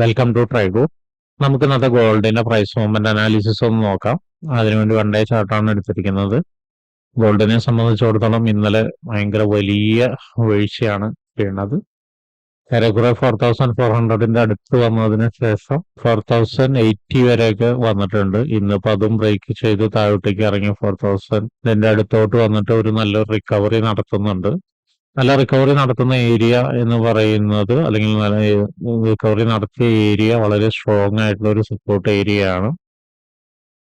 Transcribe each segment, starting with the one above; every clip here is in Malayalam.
വെൽക്കം ടു ട്രൈഗോ നമുക്ക് ഇന്നത്തെ ഗോൾഡിന്റെ പ്രൈസ് മൂവ്മെന്റ് അനാലിസിസ് ഒന്ന് നോക്കാം. അതിനുവേണ്ടി വൺ ഡേ ചാർട്ടാണ് എടുത്തിരിക്കുന്നത്. ഗോൾഡിനെ സംബന്ധിച്ചിടത്തോളം ഇന്നലെ ഭയങ്കര വലിയ വീഴ്ചയാണ് വീണത്. ഏറെക്കുറെ ഫോർ തൗസൻഡ് ഫോർ ഹൺഡ്രഡിന്റെ അടുത്ത് വന്നതിന് ശേഷം ഫോർ തൗസൻഡ് എയ്റ്റി വരെയൊക്കെ വന്നിട്ടുണ്ട്. ഇന്നിപ്പോ അതും ബ്രേക്ക് ചെയ്ത് താഴോട്ടേക്ക് ഇറങ്ങി ഫോർ തൗസൻഡിന്റെ അടുത്തോട്ട് വന്നിട്ട് ഒരു നല്ലൊരു റിക്കവറി നടത്തുന്നുണ്ട്. നല്ല റിക്കവറി നടത്തുന്ന ഏരിയ എന്ന് പറയുന്നത് അല്ലെങ്കിൽ നല്ല റിക്കവറി നടത്തിയ ഏരിയ വളരെ സ്ട്രോങ് ആയിട്ടുള്ള ഒരു സപ്പോർട്ട് ഏരിയ ആണ്.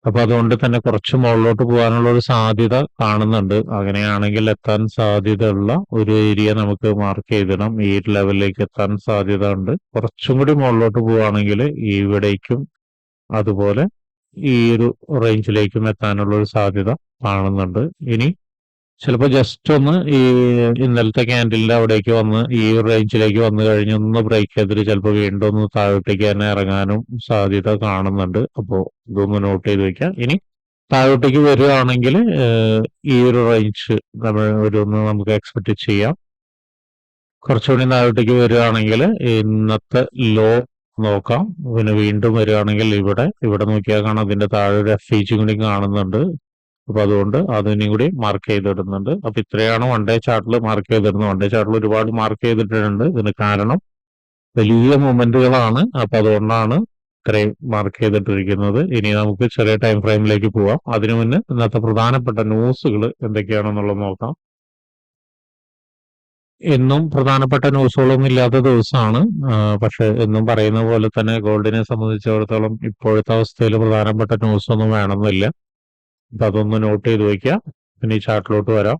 അപ്പൊ അതുകൊണ്ട് തന്നെ കുറച്ച് മുകളിലോട്ട് പോകാനുള്ള ഒരു സാധ്യത കാണുന്നുണ്ട്. അങ്ങനെയാണെങ്കിൽ എത്താൻ സാധ്യതയുള്ള ഒരു ഏരിയ നമുക്ക് മാർക്ക് ചെയ്തിടാം. ഈ ലെവലിലേക്ക് എത്താൻ സാധ്യത ഉണ്ട്. കുറച്ചും കൂടി മുകളിലോട്ട് പോവുകയാണെങ്കിൽ ഇവിടേക്കും അതുപോലെ ഈ ഒരു റേഞ്ചിലേക്കും എത്താനുള്ള ഒരു സാധ്യത കാണുന്നുണ്ട്. ഇനി ചിലപ്പോൾ ജസ്റ്റ് ഒന്ന് ഈ ഇന്നലത്തെ ക്യാൻഡിലിന്റെ അവിടേക്ക് വന്ന് ഈ റേഞ്ചിലേക്ക് വന്ന് കഴിഞ്ഞ് ഒന്ന് ബ്രേക്ക് ചെയ്തിട്ട് ചിലപ്പോൾ വീണ്ടും ഒന്ന് താഴോട്ടേക്ക് തന്നെ ഇറങ്ങാനും സാധ്യത കാണുന്നുണ്ട്. അപ്പോൾ ഇതൊന്ന് നോട്ട് ചെയ്ത് വെക്കാം. ഇനി താഴോട്ടേക്ക് വരികയാണെങ്കിൽ ഈ ഒരു റേഞ്ച് നമ്മൾ ഒരു ഒന്ന് നമുക്ക് എക്സ്പെക്ട് ചെയ്യാം. കുറച്ചുകൂടി താഴോട്ടേക്ക് വരികയാണെങ്കിൽ ഇന്നത്തെ ലോ നോക്കാം. പിന്നെ വീണ്ടും വരികയാണെങ്കിൽ ഇവിടെ ഇവിടെ നോക്കിയാൽ കാണാം അതിന്റെ താഴെ ഒരു എഫ് ഈച്ചും കൂടി കാണുന്നുണ്ട്. അപ്പൊ അതുകൊണ്ട് അതിനും കൂടി മാർക്ക് ചെയ്തിടുന്നുണ്ട്. അപ്പൊ ഇത്രയാണ് വൺ ഡേ ചാർട്ടിൽ മാർക്ക് ചെയ്തിരുന്നത് വൺ ഡേ ചാർട്ടിൽ ഒരുപാട് മാർക്ക് ചെയ്തിട്ടുണ്ട് ഇതിന് കാരണം വലിയ മൊമെന്റുകളാണ് അപ്പൊ അതുകൊണ്ടാണ് ഇത്രയും മാർക്ക് ചെയ്തിട്ടിരിക്കുന്നത്. ഇനി നമുക്ക് ചെറിയ ടൈം ഫ്രെയിമിലേക്ക് പോവാം. അതിനു മുന്നേ ഇന്നത്തെ പ്രധാനപ്പെട്ട ന്യൂസുകൾ എന്തൊക്കെയാണെന്നുള്ളത് നോക്കാം. എന്നും പ്രധാനപ്പെട്ട ന്യൂസുകളൊന്നും ഇല്ലാത്ത ദിവസമാണ്. പക്ഷെ എന്നും പറയുന്ന പോലെ തന്നെ ഗോൾഡിനെ സംബന്ധിച്ചിടത്തോളം ഇപ്പോഴത്തെ അവസ്ഥയിൽ പ്രധാനപ്പെട്ട ന്യൂസ് ഒന്നും വേണമെന്നില്ല. അതൊന്ന് നോട്ട് ചെയ്ത് വയ്ക്കുക പിന്നെ ഈ ചാർട്ടിലോട്ട് വരാം.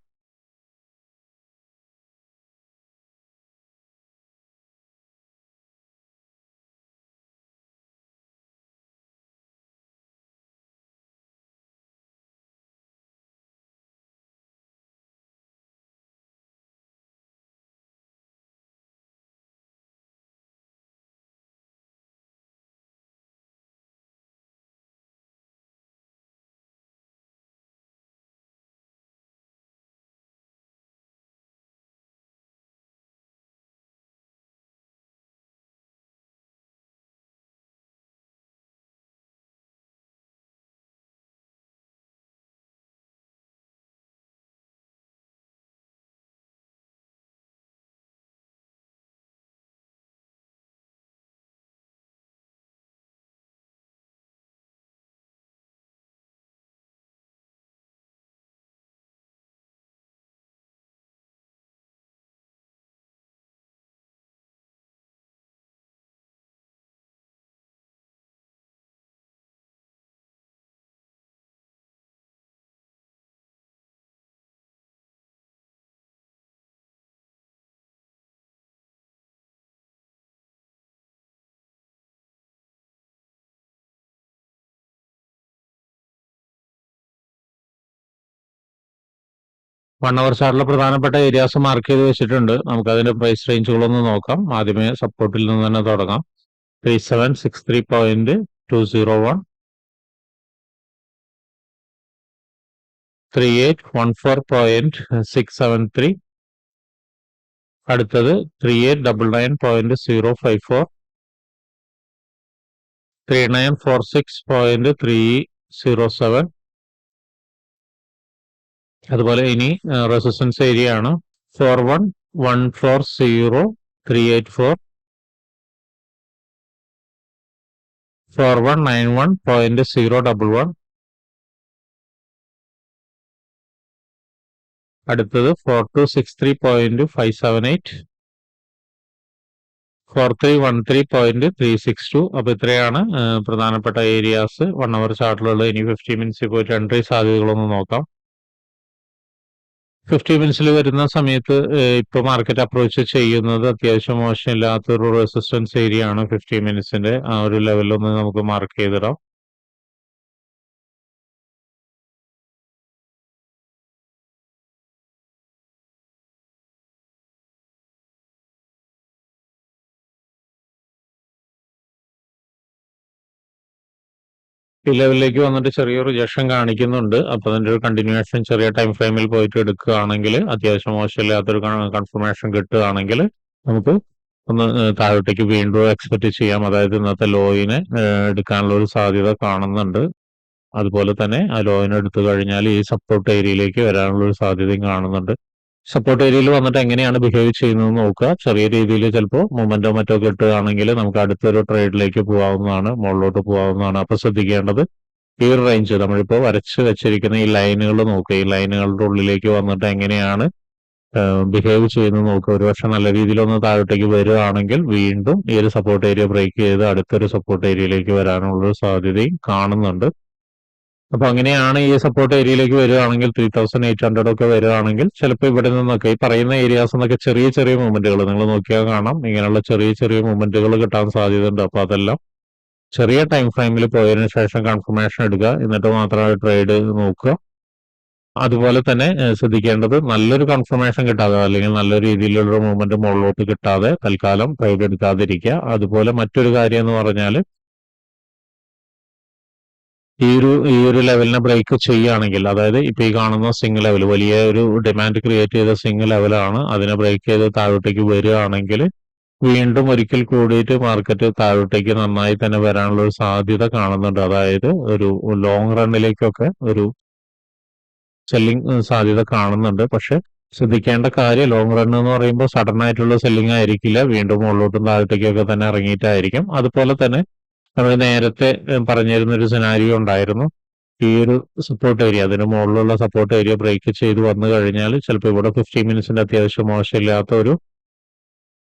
വൺ അവർ ചാർട്ടിലെ പ്രധാനപ്പെട്ട ഏരിയാസ് മാർക്ക് ചെയ്ത് വെച്ചിട്ടുണ്ട്. നമുക്ക് അതിന്റെ പ്രൈസ് റേഞ്ചുകളൊന്ന് നോക്കാം. ആദ്യമേ സപ്പോർട്ടിൽ നിന്ന് തന്നെ തുടങ്ങാം. Three seven six three point two zero one three eight one four point six seven three അടുത്തത് three eight double nine point zero five four three nine four six point three zero seven അതുപോലെ ഇനി റെസിസ്റ്റൻസ് ഏരിയ ആണ് four one one four zero three eight four four one nine one point zero double one അടുത്തത് four two six three point five seven eight four three one three point three six two അപ്പൊ ഇത്രയാണ് പ്രധാനപ്പെട്ട ഏരിയാസ് വൺ അവർ ചാർട്ടിലുള്ള ഇനി ഫിഫ്റ്റി മിനിറ്റ്സ് ഇപ്പോൾ എൻട്രി സാധ്യതകളൊന്ന് നോക്കാം. ഫിഫ്റ്റി മിനിറ്റ്സിൽ വരുന്ന സമയത്ത് ഇപ്പൊ മാർക്കറ്റ് അപ്രോച്ച് ചെയ്യുന്നത് അത്യാവശ്യം മോശമില്ലാത്തൊരു റെസിസ്റ്റൻസ് ഏരിയ ആണ്. ഫിഫ്റ്റി മിനിറ്റ്സിന്റെ ആ ഒരു ലെവലിൽ ഒന്ന് നമുക്ക് മാർക്ക് ചെയ്തിടാം. ഈ ലെവലിലേക്ക് വന്നിട്ട് ചെറിയൊരു റിജക്ഷൻ കാണിക്കുന്നുണ്ട്. അപ്പൊ അതിന്റെ ഒരു കണ്ടിന്യൂഷൻ ചെറിയ ടൈം ഫ്രെയിമിൽ പോയിട്ട് എടുക്കുകയാണെങ്കിൽ അത്യാവശ്യം മോശമില്ലാത്തൊരു കൺഫർമേഷൻ കിട്ടുകയാണെങ്കിൽ നമുക്ക് ഒന്ന് താഴോട്ടേക്ക് വീണ്ടും എക്സ്പെക്ട് ചെയ്യാം. അതായത് ഇന്നത്തെ ലോയിനെ എടുക്കാനുള്ള ഒരു സാധ്യത കാണുന്നുണ്ട്. അതുപോലെ തന്നെ ആ ലോയിനെ എടുത്തു കഴിഞ്ഞാൽ ഈ സപ്പോർട്ട് ഏരിയയിലേക്ക് വരാനുള്ള ഒരു സാധ്യതയും കാണുന്നുണ്ട്. സപ്പോർട്ട് ഏരിയയിൽ വന്നിട്ട് എങ്ങനെയാണ് ബിഹേവ് ചെയ്യുന്നത് നോക്കുക. ചെറിയ രീതിയിൽ ചിലപ്പോൾ മൊമെന്റോ മറ്റോ കിട്ടുകയാണെങ്കിൽ നമുക്ക് അടുത്തൊരു ട്രേഡിലേക്ക് പോകാവുന്നതാണ് മുകളിലോട്ട് പോകാവുന്നതാണ്. അപ്പൊ ശ്രദ്ധിക്കേണ്ടത് ഈ ഒരു റേഞ്ച് നമ്മളിപ്പോൾ വരച്ച് വെച്ചിരിക്കുന്ന ഈ ലൈനുകൾ നോക്കുക. ഈ ലൈനുകളുടെ ഉള്ളിലേക്ക് വന്നിട്ട് എങ്ങനെയാണ് ബിഹേവ് ചെയ്യുന്നത് നോക്കുക. ഒരുപക്ഷെ നല്ല രീതിയിൽ ഒന്ന് താഴോട്ടേക്ക് വരികയാണെങ്കിൽ വീണ്ടും ഈ ഒരു സപ്പോർട്ട് ഏരിയ ബ്രേക്ക് ചെയ്ത് അടുത്തൊരു സപ്പോർട്ട് ഏരിയയിലേക്ക് വരാനുള്ള സാധ്യതയും കാണുന്നുണ്ട്. അപ്പൊ അങ്ങനെയാണ് ഈ സപ്പോർട്ട് ഏരിയയിലേക്ക് വരികയാണെങ്കിൽ ത്രീ തൗസൻഡ് എയ്റ്റ് ഹൺഡ്രഡ് ഒക്കെ വരികയാണെങ്കിൽ ചിലപ്പോൾ ഇവിടെ നിന്നൊക്കെ ഈ പറയുന്ന ഏരിയാസ് എന്നൊക്കെ ചെറിയ ചെറിയ മൂവ്മെന്റുകൾ നിങ്ങൾ നോക്കിയാൽ കാണാം. ഇങ്ങനെയുള്ള ചെറിയ ചെറിയ മൂവ്മെന്റുകൾ കിട്ടാൻ സാധ്യതയുണ്ട്. അപ്പൊ അതെല്ലാം ചെറിയ ടൈം ഫ്രെയിമിൽ പോയതിനു ശേഷം കൺഫർമേഷൻ എടുക്കുക. എന്നിട്ട് മാത്രമേ ട്രേഡ് നോക്കുക. അതുപോലെ തന്നെ ശ്രദ്ധിക്കേണ്ടത് നല്ലൊരു കൺഫർമേഷൻ കിട്ടാതെ അല്ലെങ്കിൽ നല്ല രീതിയിലുള്ള മൂവ്മെന്റ് മുകളിലോട്ട് കിട്ടാതെ തൽക്കാലം ട്രേഡ് എടുക്കാതിരിക്കുക. അതുപോലെ മറ്റൊരു കാര്യം എന്ന് പറഞ്ഞാൽ ഈ ഒരു ഈ ഒരു ലെവലിനെ ബ്രേക്ക് ചെയ്യുകയാണെങ്കിൽ അതായത് ഇപ്പൊ ഈ കാണുന്ന സിംഗ് ലെവൽ വലിയ ഒരു ഡിമാൻഡ് ക്രിയേറ്റ് ചെയ്ത സിംഗ് ലെവലാണ് അതിനെ ബ്രേക്ക് ചെയ്ത് താഴോട്ടേക്ക് വരികയാണെങ്കിൽ വീണ്ടും ഒരിക്കൽ കൂടിയിട്ട് മാർക്കറ്റ് താഴോട്ടേക്ക് നന്നായി തന്നെ വരാനുള്ള ഒരു സാധ്യത കാണുന്നുണ്ട്. അതായത് ഒരു ലോങ് റണ്ണിലേക്കൊക്കെ ഒരു സെല്ലിംഗ് സാധ്യത കാണുന്നുണ്ട്. പക്ഷെ ശ്രദ്ധിക്കേണ്ട കാര്യം ലോങ് റൺ എന്ന് പറയുമ്പോൾ സഡൻ ആയിട്ടുള്ള സെല്ലിംഗ് ആയിരിക്കില്ല. വീണ്ടും മുകളിലോട്ടും താഴോട്ടേക്കൊക്കെ തന്നെ ഇറങ്ങിയിട്ടായിരിക്കും. അതുപോലെ തന്നെ നമ്മൾ നേരത്തെ പറഞ്ഞിരുന്ന ഒരു സിനാരിയോ ഉണ്ടായിരുന്നു. ഈ ഒരു സപ്പോർട്ട് ഏരിയ അതിന് മുകളിലുള്ള സപ്പോർട്ട് ഏരിയ ബ്രേക്ക് ചെയ്ത് വന്നു കഴിഞ്ഞാൽ ചിലപ്പോൾ ഇവിടെ ഫിഫ്റ്റീൻ മിനിറ്റ്സിന്റെ അത്യാവശ്യം മോശമില്ലാത്ത ഒരു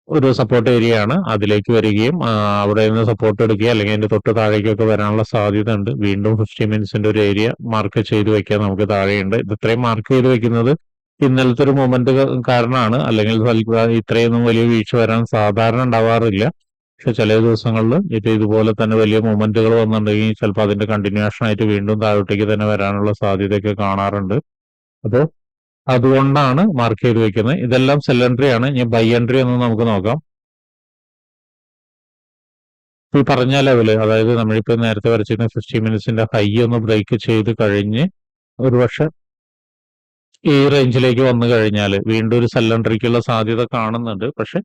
ഒരു സപ്പോർട്ട് ഏരിയ ആണ്. അതിലേക്ക് വരികയും അവിടെ നിന്ന് സപ്പോർട്ട് എടുക്കുക അല്ലെങ്കിൽ അതിന്റെ തൊട്ട് താഴേക്കൊക്കെ വരാനുള്ള സാധ്യത ഉണ്ട് വീണ്ടും ഫിഫ്റ്റീൻ മിനിറ്റ്സിന്റെ ഒരു ഏരിയ മാർക്ക് ചെയ്ത് വെക്കാൻ നമുക്ക് താഴെയുണ്ട്. ഇത് ഇത്രയും മാർക്ക് ചെയ്ത് വെക്കുന്നത് ഇന്നലത്തെ ഒരു മൊമെന്റ് കാരണമാണ്. അല്ലെങ്കിൽ ഇത്രയൊന്നും വലിയ വീഴ്ച വരാൻ സാധാരണ ഉണ്ടാവാറില്ല. പക്ഷെ ചില ദിവസങ്ങളിൽ ഇത് ഇതുപോലെ തന്നെ വലിയ മൂമെന്റുകൾ വന്നിട്ടുണ്ടെങ്കിൽ ചിലപ്പോൾ അതിന്റെ കണ്ടിന്യൂഷൻ ആയിട്ട് വീണ്ടും താഴോട്ടേക്ക് തന്നെ വരാനുള്ള സാധ്യതയൊക്കെ കാണാറുണ്ട്. അപ്പോൾ അതുകൊണ്ടാണ് മാർക്ക് ചെയ്ത് വെക്കുന്നത്. ഇതെല്ലാം സെൽ എൻട്രി ആണ്. ഇനി ബൈ എൻട്രി എന്ന് നമുക്ക് നോക്കാം. ഈ പറഞ്ഞ ലെവൽ അതായത് നമ്മളിപ്പോ നേരത്തെ വരച്ചിരുന്ന ഫിഫ്റ്റി മിനിറ്റ്സിന്റെ ഹൈ ഒന്ന് ബ്രേക്ക് ചെയ്ത് കഴിഞ്ഞ് ഒരുപക്ഷെ ഈ റേഞ്ചിലേക്ക് വന്നു കഴിഞ്ഞാൽ വീണ്ടും ഒരു സെൽ എൻട്രിക്കുള്ള സാധ്യത കാണുന്നുണ്ട്. പക്ഷെ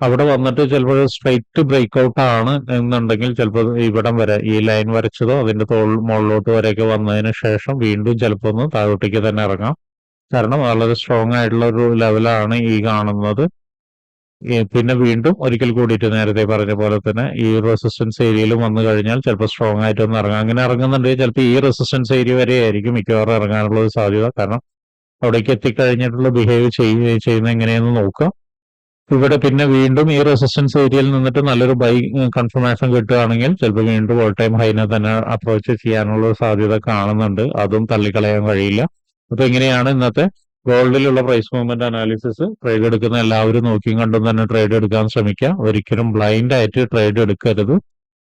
അവിടെ വന്നിട്ട് ചിലപ്പോൾ സ്ട്രൈറ്റ് ബ്രേക്ക് ഔട്ട് ആണ് എന്നുണ്ടെങ്കിൽ ചിലപ്പോൾ ഇവിടം വരെ ഈ ലൈൻ വരച്ചതോ അതിന്റെ തോൾ മുകളിലോട്ട് വരെയൊക്കെ വന്നതിന് ശേഷം വീണ്ടും ചിലപ്പോൾ ഒന്ന് താഴോട്ടേക്ക് തന്നെ ഇറങ്ങാം. കാരണം വളരെ സ്ട്രോങ് ആയിട്ടുള്ള ഒരു ലെവലാണ് ഈ കാണുന്നത്. പിന്നെ വീണ്ടും ഒരിക്കൽ കൂടിയിട്ട് നേരത്തെ പറഞ്ഞ പോലെ തന്നെ ഈ റെസിസ്റ്റൻസ് ഏരിയയിൽ വന്നു കഴിഞ്ഞാൽ ചിലപ്പോൾ സ്ട്രോങ് ആയിട്ട് ഒന്ന് ഇറങ്ങാം. അങ്ങനെ ഇറങ്ങുന്നുണ്ടെങ്കിൽ ചിലപ്പോൾ ഈ റെസിസ്റ്റൻസ് ഏരിയ വരെ ആയിരിക്കും മിക്കവാറും ഇറങ്ങാനുള്ള ഒരു സാധ്യത. കാരണം അവിടേക്ക് എത്തിക്കഴിഞ്ഞിട്ടുള്ള ബിഹേവ് ചെയ്യുന്ന എങ്ങനെയെന്ന് നോക്കുക. ഇവിടെ പിന്നെ വീണ്ടും ഈ റെസിസ്റ്റൻസ് ഏരിയയിൽ നിന്നിട്ട് നല്ലൊരു ബൈ കൺഫർമേഷൻ കിട്ടുകയാണെങ്കിൽ ചിലപ്പോൾ വീണ്ടും ഓൾ ടൈം ഹൈനെ തന്നെ അപ്രോച്ച് ചെയ്യാനുള്ള ഒരു സാധ്യത കാണുന്നുണ്ട്. അതും തള്ളിക്കളയാൻ കഴിയില്ല. അപ്പൊ ഇങ്ങനെയാണ് ഇന്നത്തെ ഗോൾഡിലുള്ള പ്രൈസ് മൂവ്മെന്റ് അനാലിസിസ് ട്രേഡ് എടുക്കുന്ന എല്ലാവരും നോക്കിയും കണ്ടും തന്നെ ട്രേഡ് എടുക്കാൻ ശ്രമിക്കുക ഒരിക്കലും ബ്ലൈൻഡ് ആയിട്ട് ട്രേഡ് എടുക്കരുത്.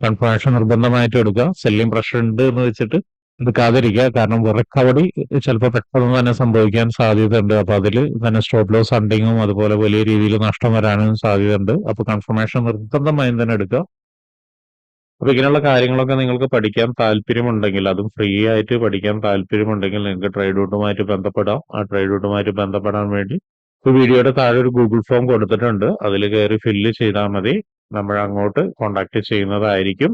കൺഫർമേഷൻ നിർബന്ധമായിട്ട് എടുക്കുക. സെല്ലിംഗ് പ്രഷർ ഉണ്ട് എന്ന് വെച്ചിട്ട് എടുക്കാതിരിക്കുക. കാരണം റിക്കവറി ചിലപ്പോൾ പെട്ടെന്ന് തന്നെ സംഭവിക്കാൻ സാധ്യതയുണ്ട്. അപ്പൊ അതിൽ തന്നെ സ്റ്റോപ്പ് ലോസ് ഹണ്ടിങ്ങും അതുപോലെ വലിയ രീതിയിൽ നഷ്ടം വരാനും സാധ്യതയുണ്ട്. അപ്പൊ കൺഫർമേഷൻ നിർബന്ധമായും തന്നെ എടുക്കുക. അപ്പൊ ഇങ്ങനെയുള്ള കാര്യങ്ങളൊക്കെ നിങ്ങൾക്ക് പഠിക്കാൻ താല്പര്യമുണ്ടെങ്കിൽ അതും ഫ്രീ ആയിട്ട് പഠിക്കാൻ താല്പര്യമുണ്ടെങ്കിൽ നിങ്ങൾക്ക് ട്രേഡ് ഔട്ടുമായിട്ട് ബന്ധപ്പെടാം. ആ ട്രേഡ് ഔട്ടുമായിട്ട് ബന്ധപ്പെടാൻ വേണ്ടി ഇപ്പൊ വീഡിയോയുടെ താഴെ ഒരു ഗൂഗിൾ ഫോം കൊടുത്തിട്ടുണ്ട്. അതിൽ കയറി ഫില്ല് ചെയ്താൽ മതി. നമ്മൾ അങ്ങോട്ട് കോണ്ടാക്ട് ചെയ്യുന്നതായിരിക്കും.